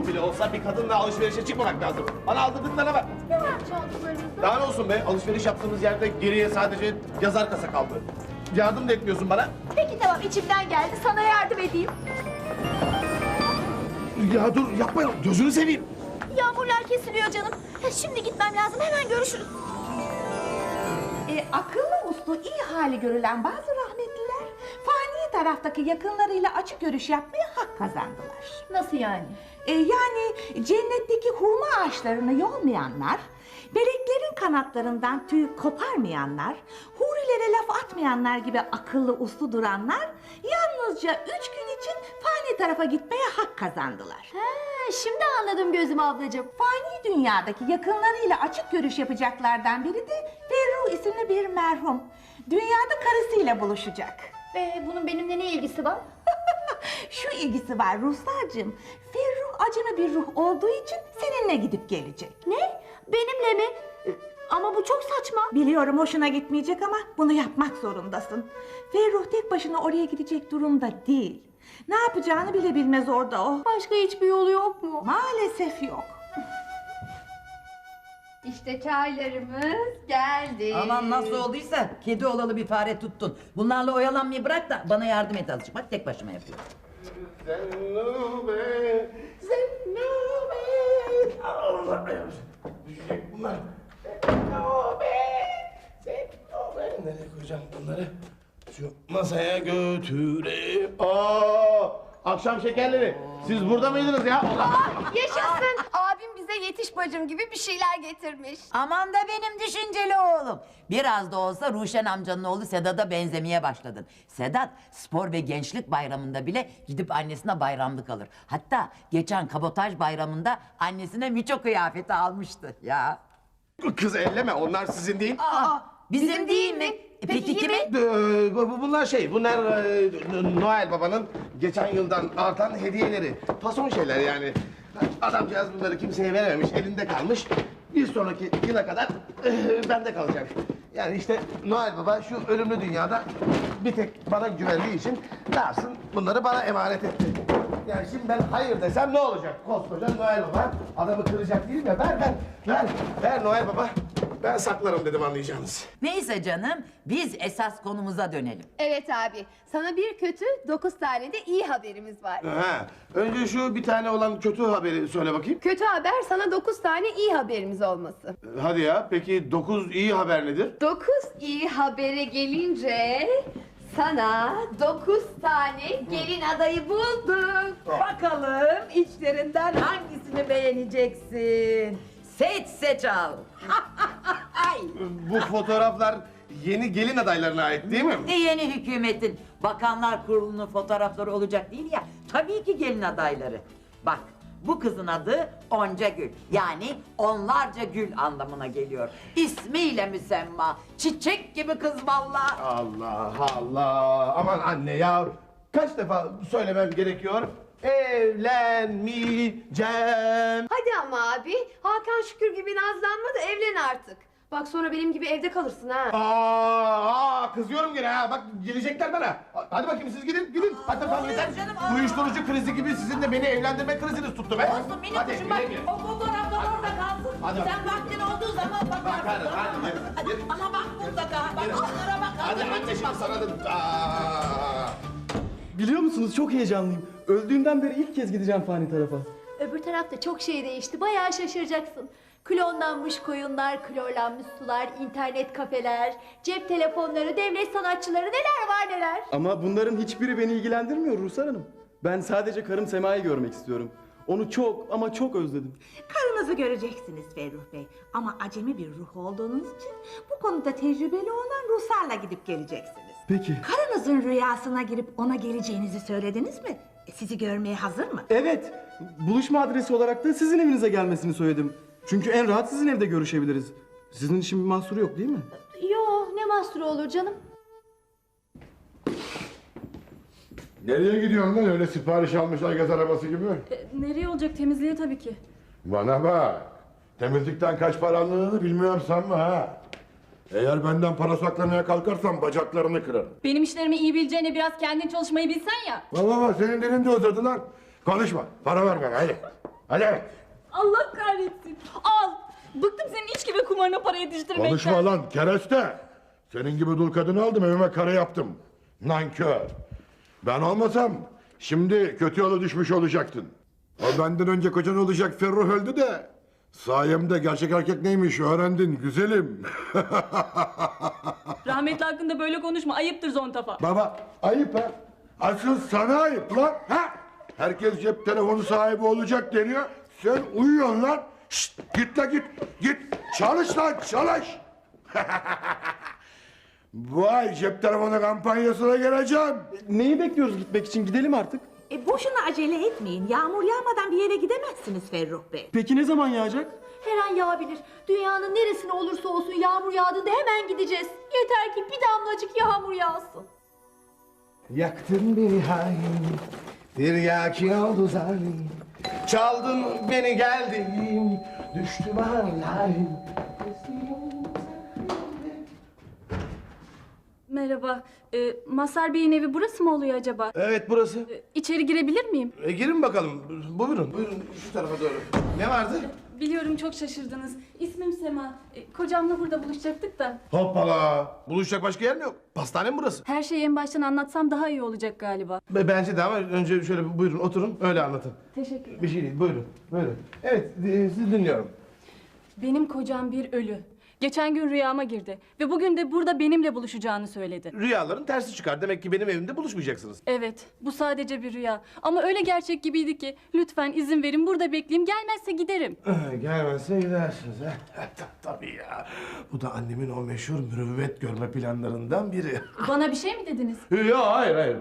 ruh bile olsa bir kadınla alışverişe çıkmamak lazım. Bana aldırdıklarına bak. Ne var çaldıklarımızda? Daha ne olsun be? Alışveriş yaptığımız yerde geriye sadece yazar kasa kaldı. Yardım da etmiyorsun bana. Peki tamam içimden geldi sana yardım edeyim. Ya dur yapma gözünü seveyim. Yağmurlar kesiliyor canım. Ha, Şimdi gitmem lazım hemen görüşürüz. E, akıllı uslu iyi hali görülen bazı rahmetliler fani taraftaki yakınlarıyla açık görüş yapmaya hak kazandılar. Nasıl yani? E, yani cennetteki hurma ağaçlarını yolmayanlar, meleklerin kanatlarından tüy koparmayanlar, hurilere laf atmayanlar gibi akıllı uslu duranlar yalnızca üç gün için fani tarafa gitmeye hak kazandılar. He, şimdi anladım gözüm ablacığım. Fani dünyadaki yakınlarıyla açık görüş yapacaklardan biri de Ferruh isimli bir merhum. Dünyada karısıyla buluşacak. Ve bunun benimle ne ilgisi var? Şu ilgisi var Ruhsar'cığım. Ferruh acemi bir ruh olduğu için seninle gidip gelecek. Ne? Benimle mi? Ee, Ama bu çok saçma. Biliyorum hoşuna gitmeyecek ama bunu yapmak zorundasın. Ferruh tek başına oraya gidecek durumda değil. Ne yapacağını bile bilmez orada o. Başka hiçbir yolu yok mu? Maalesef yok. İşte çaylarımız geldi. Aman nasıl olduysa kedi olalı bir fare tuttun. Bunlarla oyalanmayı bırak da bana yardım et azıcık. Bak tek başıma yapıyorum. Zennube, Zennube. Allah Düşecek bunlar. Zennube, Zennube. Nereye koyacağım bunları? Şu masaya götüreyim. Aa, akşam şekerleri. Siz burada mıydınız ya? Allah. Yaşasın. Bacım gibi bir şeyler getirmiş. Aman da benim düşünceli oğlum. Biraz da olsa Ruşen amcanın oğlu Sedat'a benzemeye başladın. Sedat spor ve gençlik bayramında bile gidip annesine bayramlık alır. Hatta geçen kabotaj bayramında annesine miço kıyafeti almıştı ya. Kız elleme onlar sizin değil. Aa, bizim, değil mi? E, Peki, kimin? Ee, bu- bunlar şey, bunlar e, Noel Baba'nın geçen yıldan artan hediyeleri. Fason şeyler yani. Adamcağız bunları kimseye verememiş, elinde kalmış. Bir sonraki yıla kadar e, bende kalacak. Yani işte Noel Baba şu ölümlü dünyada bir tek bana güvendiği için ne bunları bana emanet etti. Yani şimdi ben hayır desem ne olacak? Koskoca Noel Baba adamı kıracak değil mi? Ver ver ver ver Noel Baba. Ben saklarım dedim anlayacağınız. Neyse canım biz esas konumuza dönelim. Evet abi. Sana bir kötü, dokuz tane de iyi haberimiz var. Ha, önce şu bir tane olan kötü haberi söyle bakayım. Kötü haber sana dokuz tane iyi haberimiz olması. Hadi ya, peki dokuz iyi haber nedir? Dokuz iyi habere gelince sana dokuz tane gelin adayı bulduk. Bakalım içlerinden hangisini beğeneceksin? Seç seç al. Bu fotoğraflar yeni gelin adaylarına ait değil mi? Ne yeni hükümetin bakanlar kurulunun fotoğrafları olacak değil ya. Tabii ki gelin adayları. Bak bu kızın adı Onca Gül. Yani onlarca gül anlamına geliyor. İsmiyle müsemma. Çiçek gibi kız vallahi. Allah Allah, aman anne ya. Kaç defa söylemem gerekiyor? Evlenmeyeceğim. Hadi ama abi. Hakan Şükür gibi nazlanma da evlen artık. Bak sonra benim gibi evde kalırsın ha. Aa, aa, kızıyorum gene ha. Bak gelecekler bana. Hadi bakayım siz gidin, gidin. Hadi tamam yeter. canım? Aa. Uyuşturucu krizi gibi sizin de beni evlendirme kriziniz tuttu be. Olsun minik Hadi kuşum bak. güle. O fotoğraflar orada kalsın. Hadi Sen vaktin olduğu zaman bakarsın. Bakarım, tamam hadi, Hadi, yürü. Ama bak mutlaka. Bak onlara bak. Hadi anne şimdi sana da... Aa. Biliyor musunuz çok heyecanlıyım. Öldüğümden beri ilk kez gideceğim fani tarafa. Öbür tarafta çok şey değişti. Bayağı şaşıracaksın. Klonlanmış koyunlar, klorlanmış sular, internet kafeler, cep telefonları, devlet sanatçıları neler var neler. Ama bunların hiçbiri beni ilgilendirmiyor Ruhsar Hanım. Ben sadece karım Sema'yı görmek istiyorum. Onu çok ama çok özledim. Karınızı göreceksiniz Ferruh Bey. Ama acemi bir ruh olduğunuz için bu konuda tecrübeli olan Ruhsar'la gidip geleceksiniz. Peki. Karınızın rüyasına girip ona geleceğinizi söylediniz mi? E, Sizi görmeye hazır mı? Evet. Buluşma adresi olarak da sizin evinize gelmesini söyledim. Çünkü en rahat sizin evde görüşebiliriz. Sizin için bir mahsuru yok değil mi? Yo ne mahsuru olur canım. Nereye gidiyorsun lan öyle sipariş almışlar gaz arabası gibi? Nereye olacak temizliğe tabii ki. Bana bak. Temizlikten kaç para aldığını bilmiyorum sanma ha. Eğer benden para saklamaya kalkarsan bacaklarını kırarım. Benim işlerimi iyi bileceğine biraz kendin çalışmayı bilsen ya. Baba baba senin dilin de uzadı lan. Konuşma. Para ver bana hadi. Hadi. Allah kahretsin. Al. Bıktım senin iç gibi kumarına para yetiştirmekten. Konuşma lan kereste. Senin gibi dul kadını aldım evime kara yaptım. Nankör. Ben olmasam şimdi kötü yola düşmüş olacaktın. O benden önce kocan olacak Ferruh öldü de sayemde gerçek erkek neymiş öğrendin güzelim. Rahmetli hakkında böyle konuşma. Ayıptır zontafa. Baba ayıp ha. Asıl sana ayıp lan. Ha? Herkes cep telefonu sahibi olacak deniyor. Sen uyuyorsun lan. Şşt, git la git. Git. Çalış lan çalış. Bu ay cep telefonu kampanyasına geleceğim. Neyi bekliyoruz gitmek için? Gidelim artık. E boşuna acele etmeyin. Yağmur yağmadan bir yere gidemezsiniz Ferruh Bey. Peki ne zaman yağacak? Her an yağabilir. Dünyanın neresine olursa olsun yağmur yağdığında hemen gideceğiz. Yeter ki bir damlacık yağmur yağsın. Yaktın beni hain, tiryakin oldu zalim. Çaldın beni geldim, düştüm hain. Merhaba. Ee, Masar Bey'in evi burası mı oluyor acaba? Evet burası. İçeri girebilir miyim? E, girin bakalım. Buyurun, buyurun şu tarafa doğru. Ne vardı? Biliyorum çok şaşırdınız. İsmim Sema. Ee, kocamla burada buluşacaktık da. Hoppala. Buluşacak başka yer mi yok? Pastane mi burası? Her şeyi en baştan anlatsam daha iyi olacak galiba. Be- Bence de ama önce şöyle buyurun oturun öyle anlatın. Teşekkür Bir şey değil buyurun. Buyurun. Evet e, sizi dinliyorum. Benim kocam bir ölü. Geçen gün rüyama girdi ve bugün de burada benimle buluşacağını söyledi. Rüyaların tersi çıkar. Demek ki benim evimde buluşmayacaksınız. Evet, bu sadece bir rüya. Ama öyle gerçek gibiydi ki. Lütfen izin verin burada bekleyeyim. Gelmezse giderim. Gelmezse gidersiniz ha. Ta- Tabii ya. Bu da annemin o meşhur mürüvvet görme planlarından biri. Bana bir şey mi dediniz? Yok hayır hayır.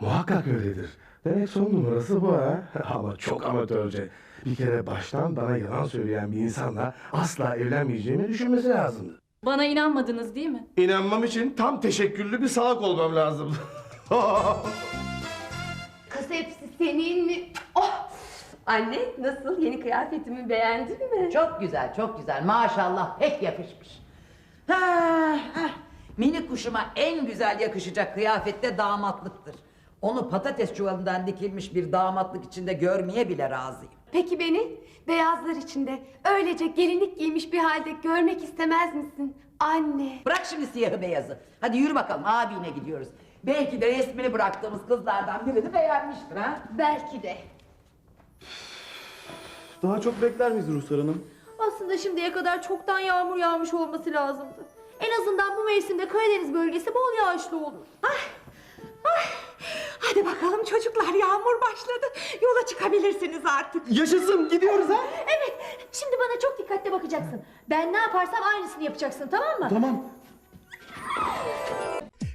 Muhakkak öyledir. Demek son numarası bu ha. Ama çok amatörce. Bir kere baştan bana yalan söyleyen bir insanla asla evlenmeyeceğimi düşünmesi lazımdı. Bana inanmadınız değil mi? İnanmam için tam teşekküllü bir salak olmam lazım. Kız hepsi senin mi? Oh! Anne nasıl? Yeni kıyafetimi beğendin mi? Çok güzel, çok güzel. Maşallah pek yakışmış. Ha, ha. Minik kuşuma en güzel yakışacak kıyafette damatlıktır. Onu patates çuvalından dikilmiş bir damatlık içinde görmeye bile razıyım. Peki beni beyazlar içinde öylece gelinlik giymiş bir halde görmek istemez misin? Anne. Bırak şimdi siyahı beyazı. Hadi yürü bakalım abine gidiyoruz. Belki de resmini bıraktığımız kızlardan birini beğenmiştir ha. Belki de. Daha çok bekler miyiz Ruhsar Hanım? Aslında şimdiye kadar çoktan yağmur yağmış olması lazımdı. En azından bu mevsimde Karadeniz bölgesi bol yağışlı olur. Ay, hadi bakalım çocuklar yağmur başladı. Yola çıkabilirsiniz artık. Yaşasın gidiyoruz ha. Evet şimdi bana çok dikkatli bakacaksın. Ben ne yaparsam aynısını yapacaksın tamam mı? Tamam.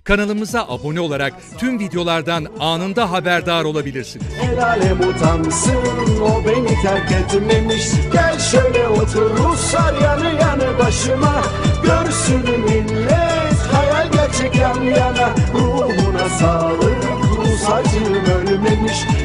Kanalımıza abone olarak tüm videolardan anında haberdar olabilirsiniz. El alem o beni terk etmemiş Gel şöyle otur Ruslar yanı yanı başıma Görsün millet hayal gerçek yan yana Ruh sağlık Rus acım ölmemiş.